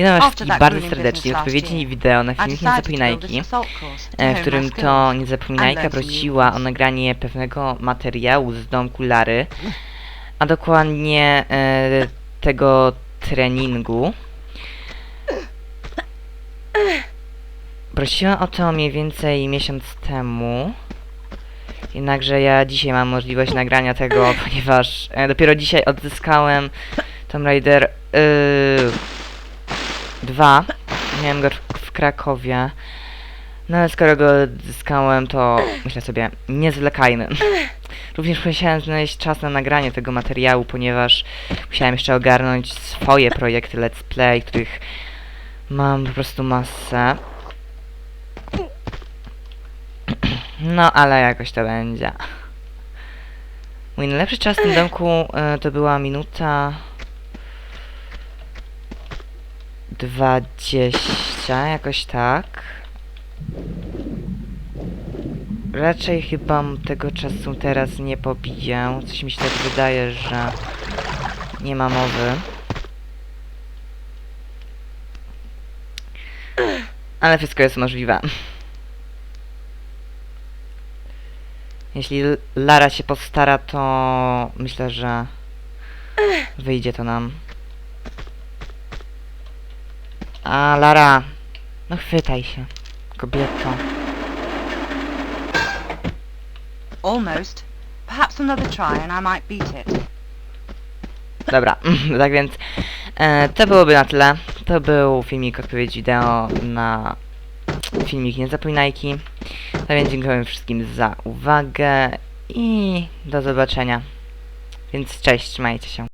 Witam was wszystkich bardzo serdecznie odpowiedzi year, wideo na filmik to e, w którym to some prosiła o nagranie pewnego materiału z domku Lary, a dokładnie e, tego treningu. Prosiła o to mniej więcej miesiąc temu. Jednakże ja dzisiaj mam możliwość nagrania tego, ponieważ e, dopiero dzisiaj odzyskałem Tomb Raider yy, 2. Miałem go w- Krakowie. No ale skoro go odzyskałem, to myślę sobie, nie zwlekajmy. Również musiałem znaleźć czas na nagranie tego materiału, ponieważ musiałem jeszcze ogarnąć swoje projekty Let's Play, których mam po prostu masę. No, ale jakoś to będzie. Mój najlepszy czas w tym domku e, to była minuta 20, jakoś tak. Raczej chyba tego czasu teraz nie pobiję. Coś mi się tak wydaje, że nie ma mowy. Ale wszystko jest możliwe. Jeśli Lara się postara, to myślę, że wyjdzie to nam. A, Lara, no chwytaj się, kobieto. Almost. Perhaps another try and I might beat it. Dobra, tak więc e, to byłoby na tyle. To był filmik odpowiedź wideo na filmik Niezapominajki. No więc dziękuję wszystkim za uwagę i do zobaczenia. Więc cześć, trzymajcie się.